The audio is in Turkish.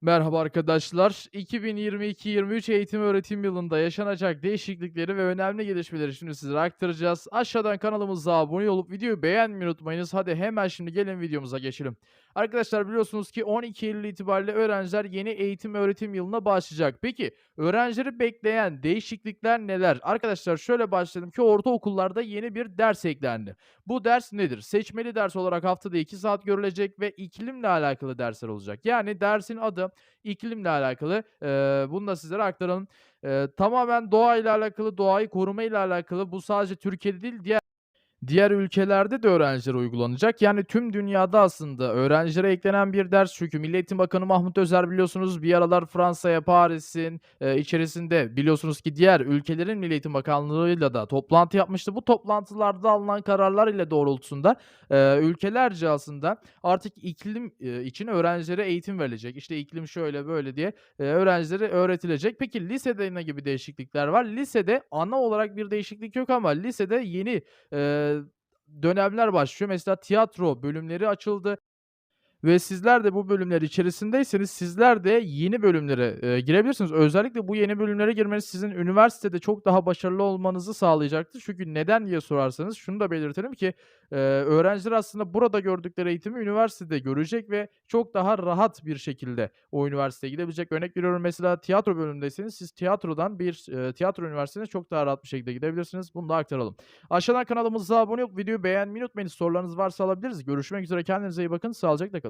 Merhaba arkadaşlar. 2022-23 eğitim öğretim yılında yaşanacak değişiklikleri ve önemli gelişmeleri şimdi sizlere aktaracağız. Aşağıdan kanalımıza abone olup videoyu beğenmeyi unutmayınız. Hadi hemen şimdi gelin videomuza geçelim. Arkadaşlar biliyorsunuz ki 12 Eylül itibariyle öğrenciler yeni eğitim öğretim yılına başlayacak. Peki öğrencileri bekleyen değişiklikler neler? Arkadaşlar şöyle başlayalım ki ortaokullarda yeni bir ders eklendi. Bu ders nedir? Seçmeli ders olarak haftada 2 saat görülecek ve iklimle alakalı dersler olacak. Yani dersin adı iklimle alakalı. Eee, bunu da sizlere aktaralım. Eee, tamamen doğayla alakalı, doğayı korumayla alakalı. Bu sadece Türkiye'de değil, diğer Diğer ülkelerde de öğrencilere uygulanacak. Yani tüm dünyada aslında öğrencilere eklenen bir ders. Çünkü Milli Eğitim Bakanı Mahmut Özer biliyorsunuz bir aralar Fransa'ya, Paris'in eee, içerisinde biliyorsunuz ki diğer ülkelerin Milli Eğitim Bakanlığı'yla da toplantı yapmıştı. Bu toplantılarda alınan kararlar ile doğrultusunda eee, ülkelerce aslında artık iklim eee, için öğrencilere eğitim verilecek. İşte iklim şöyle böyle diye eee, öğrencilere öğretilecek. Peki lisede ne gibi değişiklikler var? Lisede ana olarak bir değişiklik yok ama lisede yeni eee, dönemler başlıyor. Mesela tiyatro bölümleri açıldı ve sizler de bu bölümler içerisindeyseniz sizler de yeni bölümlere, eee, girebilirsiniz. Özellikle bu yeni bölümlere girmeniz sizin üniversitede çok daha başarılı olmanızı sağlayacaktır. Çünkü neden diye sorarsanız şunu da belirtelim ki, eee, öğrenciler aslında burada gördükleri eğitimi üniversitede görecek ve çok daha rahat bir şekilde o üniversiteye gidebilecek. Örnek veriyorum mesela tiyatro bölümündeyseniz siz tiyatrodan bir, eee, tiyatro üniversitesine çok daha rahat bir şekilde gidebilirsiniz. Bunu da aktaralım. Aşağıdan kanalımıza abone olup videoyu beğenmeyi unutmayın. Sorularınız varsa alabiliriz. Görüşmek üzere. Kendinize iyi bakın. Sağlıcakla kalın.